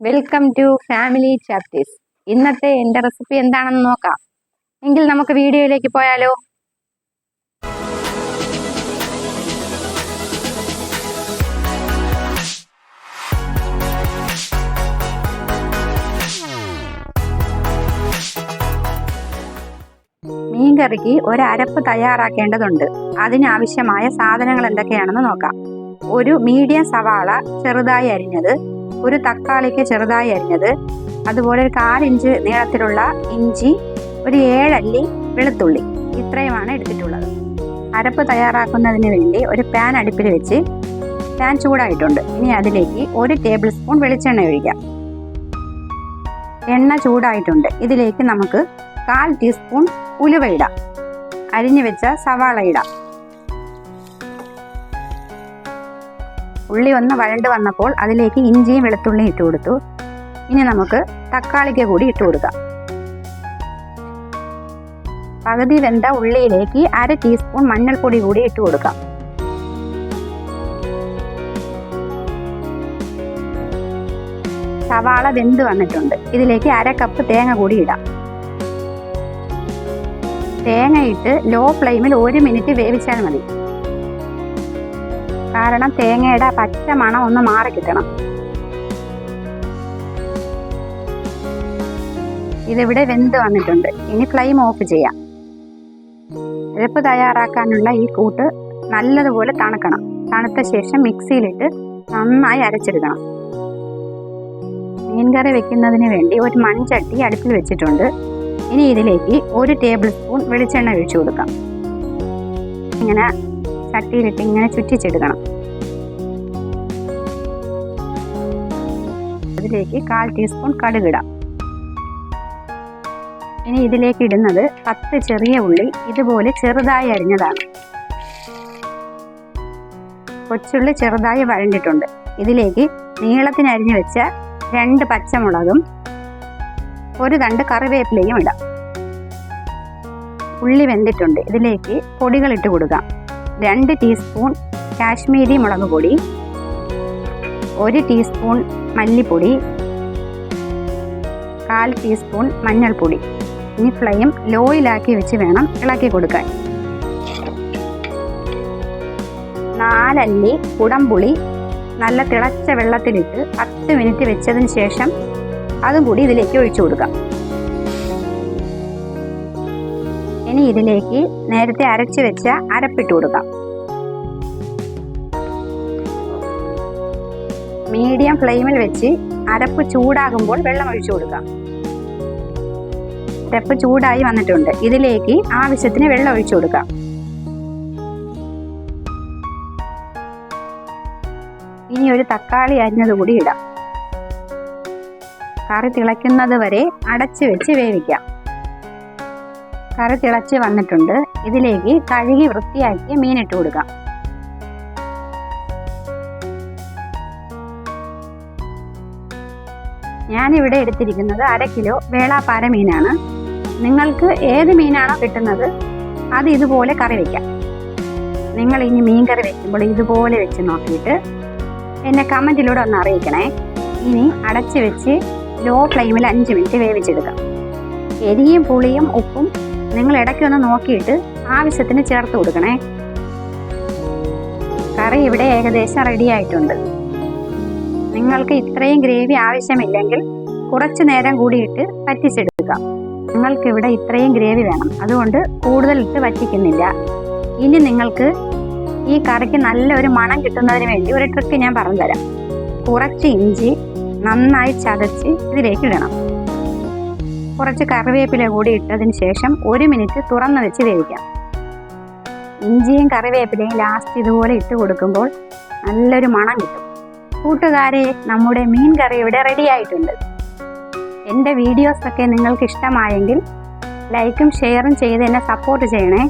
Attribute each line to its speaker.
Speaker 1: Welcome to family ചാപ്റ്റീസ് ഇന്നത്തെ എന്റെ recipe എന്താണെന്ന് നോക്കാം. എങ്കിൽ നമുക്ക് വീഡിയോയിലേക്ക് പോയാലോ? മീൻകറിക്ക് അരപ്പ് തയ്യാറാക്കേണ്ടതുണ്ട്. അതിനാവശ്യമായ സാധനങ്ങൾ എന്തൊക്കെയാണെന്ന് നോക്കാം. ഒരു മീഡിയം സവാള ചെറുതായി അരിഞ്ഞത് ഒരു തക്കാളിക്ക് ചെറുതായി അരിഞ്ഞത്. അതുപോലെ ഒരു കാലിഞ്ച് നീളത്തിലുള്ള ഇഞ്ചി ഒരു ഏഴല്ലി വെളുത്തുള്ളി ഇത്രയുമാണ് എടുത്തിട്ടുള്ളത്. അരപ്പ് തയ്യാറാക്കുന്നതിന് വേണ്ടി ഒരു പാൻ അടുപ്പിൽ വെച്ച് പാൻ ചൂടായിട്ടുണ്ട്. ഇനി അതിലേക്ക് ഒരു ടേബിൾ സ്പൂൺ വെളിച്ചെണ്ണ ഒഴിക്കാം. എണ്ണ ചൂടായിട്ടുണ്ട്. ഇതിലേക്ക് നമുക്ക് കാൽ ടീസ്പൂൺ ഉലുവ ഇടാം. അരിഞ്ഞു വെച്ച സവാള ഇടാം. ഉള്ളി ഒന്ന് വഴണ്ട് വന്നപ്പോൾ അതിലേക്ക് ഇഞ്ചിയും വെളുത്തുള്ളിയും ഇട്ട് കൊടുത്തു. ഇനി നമുക്ക് തക്കാളിക്ക് കൂടി ഇട്ട് കൊടുക്കാം. പകുതി വെന്ത ഉള്ളിയിലേക്ക് അര ടീസ്പൂൺ മഞ്ഞൾപ്പൊടി കൂടി ഇട്ട് കൊടുക്കാം. സവാള വെന്ത് വന്നിട്ടുണ്ട്. ഇതിലേക്ക് അര കപ്പ് തേങ്ങ കൂടി ഇടാം. തേങ്ങയിട്ട് ലോ ഫ്ലെയിമിൽ ഒരു മിനിറ്റ് വേവിച്ചാൽ മതി. കാരണം തേങ്ങയുടെ പച്ച മണം ഒന്ന് മാറി കിട്ടണം. ഇതിവിടെ വെന്ത് വന്നിട്ടുണ്ട്. ഇനി ഫ്ലെയിം ഓഫ് ചെയ്യാം. ഇഴപ്പ് തയ്യാറാക്കാനുള്ള ഈ കൂട്ട് നല്ലതുപോലെ തണുക്കണം. തണുത്ത ശേഷം മിക്സിയിലിട്ട് നന്നായി അരച്ചെടുക്കണം. മീൻകറി വെക്കുന്നതിന് വേണ്ടി ഒരു മൺചട്ടി അടുപ്പിൽ വെച്ചിട്ടുണ്ട്. ഇനി ഇതിലേക്ക് ഒരു ടേബിൾ സ്പൂൺ വെളിച്ചെണ്ണ ഒഴിച്ചു കൊടുക്കാം. ഇങ്ങനെ ചട്ടിയിലിട്ട് ഇങ്ങനെ ചുറ്റിച്ചെടുക്കണം. അതിലേക്ക് കാൽ ടീസ്പൂൺ കടുകിടാം ഇനി ഇതിലേക്ക് ഇടുന്നത് പത്ത് ചെറിയ ഉള്ളി ഇതുപോലെ ചെറുതായി അരിഞ്ഞതാണ്. കൊച്ചുള്ളി ചെറുതായി വഴണ്ടിട്ടുണ്ട്. ഇതിലേക്ക് നീളത്തിന് അരിഞ്ഞു വെച്ച രണ്ട് പച്ചമുളകും ഒരു തണ്ട് കറിവേപ്പിലയും ഇടാം. ഉള്ളി വെന്തിട്ടുണ്ട്. ഇതിലേക്ക് പൊടികൾ ഇട്ട് കൊടുക്കാം. രണ്ട് ടീസ്പൂൺ കാശ്മീരി മുളക് പൊടി ഒരു ടീസ്പൂൺ മല്ലിപ്പൊടി കാൽ ടീസ്പൂൺ മഞ്ഞൾപ്പൊടി. ഇനി ഫ്ലെയിം ലോയിലാക്കി വെച്ച് വേണം ഇളക്കി കൊടുക്കാൻ. നാലല്ലി കുടംപുളി നല്ല തിളച്ച വെള്ളത്തിലിട്ട് പത്ത് മിനിറ്റ് വെച്ചതിന് ശേഷം അതും കൂടി ഇതിലേക്ക് ഒഴിച്ചു കൊടുക്കാം. ഇനി ഇതിലേക്ക് നേരത്തെ അരച്ചു വെച്ച അരപ്പിട്ട് കൊടുക്കാം. മീഡിയം ഫ്ലെയിമിൽ വെച്ച് അരപ്പ് ചൂടാകുമ്പോൾ വെള്ളം ഒഴിച്ചു കൊടുക്കാം അരപ്പ് ചൂടായി വന്നിട്ടുണ്ട്. ഇതിലേക്ക് ആവശ്യത്തിന് വെള്ളം ഒഴിച്ചു കൊടുക്കാം ഇനി ഒരു തക്കാളി അരിഞ്ഞത് കൂടി ഇടാം. കറി തിളയ്ക്കുന്നത് വരെ അടച്ചു വെച്ച് വേവിക്കാം. കറി തിളച്ച് വന്നിട്ടുണ്ട്. ഇതിലേക്ക് കഴുകി വൃത്തിയാക്കി മീനിട്ട് കൊടുക്കാം. ഞാനിവിടെ എടുത്തിരിക്കുന്നത് അര കിലോ വേളാപ്പാര മീനാണ്. നിങ്ങൾക്ക് ഏത് മീനാണോ കിട്ടുന്നത് അത് ഇതുപോലെ കറി വയ്ക്കാം നിങ്ങൾ ഇനി മീൻ കറി വെക്കുമ്പോൾ ഇതുപോലെ വെച്ച് നോക്കിയിട്ട് എന്നെ കമന്റിലൂടെ ഒന്ന് അറിയിക്കണേ. ഇനി അടച്ച് വെച്ച് ലോ ഫ്ലെയിമിൽ അഞ്ച് മിനിറ്റ് വേവിച്ചെടുക്കാം. എരിയും പുളിയും ഉപ്പും നിങ്ങൾ ഇടയ്ക്കൊന്ന് നോക്കിയിട്ട് ആവശ്യത്തിന് ചേർത്ത് കൊടുക്കണേ. കറി ഇവിടെ ഏകദേശം റെഡി ആയിട്ടുണ്ട്. നിങ്ങൾക്ക് ഇത്രയും ഗ്രേവി ആവശ്യമില്ലെങ്കിൽ കുറച്ചു നേരം കൂടിയിട്ട് വറ്റിച്ചെടുക്കുക. നിങ്ങൾക്ക് ഇവിടെ ഇത്രയും ഗ്രേവി വേണം. അതുകൊണ്ട് കൂടുതൽ ഇട്ട് വറ്റിക്കുന്നില്ല. ഇനി നിങ്ങൾക്ക് ഈ കറിക്ക് നല്ലൊരു മണം കിട്ടുന്നതിന് വേണ്ടി ഒരു ട്രിക്ക് ഞാൻ പറഞ്ഞുതരാം. കുറച്ച് ഇഞ്ചി നന്നായി ചതച്ച് ഇതിലേക്ക് ഇടണം. കുറച്ച് കറിവേപ്പില കൂടി ഇട്ടതിന് ശേഷം ഒരു മിനിറ്റ് തുറന്ന് വെച്ച് വേവിക്കാം. ഇഞ്ചിയും കറിവേപ്പിലയും ലാസ്റ്റ് ഇതുപോലെ ഇട്ട് കൊടുക്കുമ്പോൾ നല്ലൊരു മണം കിട്ടും. കൂട്ടുകാരെ നമ്മുടെ മീൻ കറി ഇവിടെ റെഡി ആയിട്ടുണ്ട്. എന്റെ വീഡിയോസൊക്കെ നിങ്ങൾക്ക് ഇഷ്ടമായെങ്കിൽ ലൈക്കും ഷെയറും ചെയ്ത് എന്നെ സപ്പോർട്ട് ചെയ്യണേ.